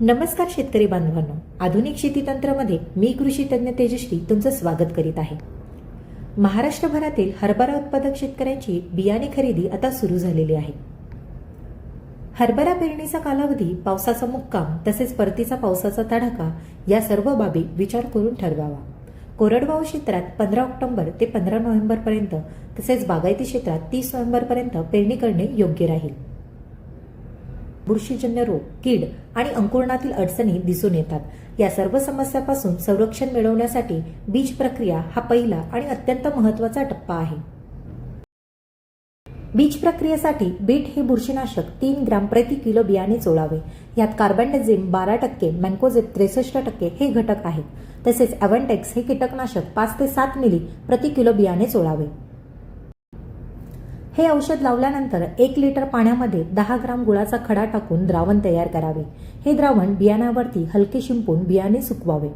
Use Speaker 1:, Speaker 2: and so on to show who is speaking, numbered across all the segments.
Speaker 1: नमस्कार शेतकरी बांधवांनो. आधुनिक शेती तंत्रामध्ये मी कृषी तज्ज्ञ तेजश्री तुमचं स्वागत करीत आहे. महाराष्ट्रभरातील हरभरा उत्पादक शेतकऱ्यांची बियाणे खरेदी आता सुरू झालेली आहे. हरभरा पेरणीचा कालावधी पावसाचा मुक्काम तसेच परतीचा पावसाचा तडाखा या सर्व बाबी विचार करून ठरवावा. कोरडवाहू क्षेत्रात पंधरा ऑक्टोबर ते पंधरा नोव्हेंबरपर्यंत तसेच बागायती क्षेत्रात तीस नोव्हेंबरपर्यंत पेरणी करणे योग्य राहील. बुरशीजन्य रोग कीड आणि अंकुरणातील अडचणी दिसून येतात. या सर्व समस्यापासून संरक्षण मिळवण्यासाठी बीज प्रक्रिया हा पहिला आणि अत्यंत महत्त्वाचा टप्पा आहे. बीज प्रक्रियेसाठी बीट हे बुरशीनाशक तीन ग्राम प्रति किलो बियाणे चोळावे. यात कार्बनडेझिम बारा टक्के मँकोझेप त्रेसष्ट टक्के हे घटक आहेत. तसेच अव्हनटेक्स हे कीटकनाशक पाच ते सात मिली प्रति किलो बियाणे चोळावे. हे औषध लावल्यानंतर एक लिटर पाण्यामध्ये दहा ग्राम गुळाचा खडा टाकून द्रावण तयार करावे. हे द्रावण बियाण्यावरती हलके शिंपून बियाणे सुकवावे.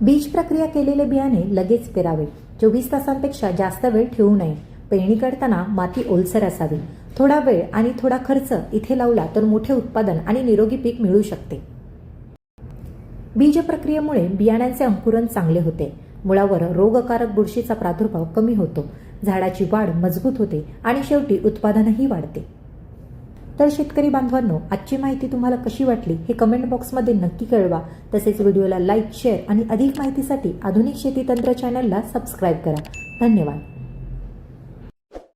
Speaker 1: बीज प्रक्रिया केलेले बियाणे लगेच पेरावे. चोवीस तासांपेक्षा जास्त वेळ ठेवू नये. पेरणी करताना माती ओलसर असावी. थोडा वेळ आणि थोडा खर्च इथे लावला तर मोठे उत्पादन आणि निरोगी पीक मिळू शकते. बीज प्रक्रियेमुळे बियाण्यांचे अंकुरण चांगले होते. मुळावर रोगकारक बुरशीचा प्रादुर्भाव कमी होतो. झाडाची वाढ मजबूत होते आणि शेवटी उत्पादनही वाढते. तर शेतकरी बांधवांनो आजची माहिती तुम्हाला कशी वाटली हे कमेंट बॉक्समध्ये नक्की कळवा. तसेच व्हिडिओला लाईक शेअर आणि अधिक माहितीसाठी आधुनिक शेती तंत्र चॅनलला सबस्क्राईब करा. धन्यवाद.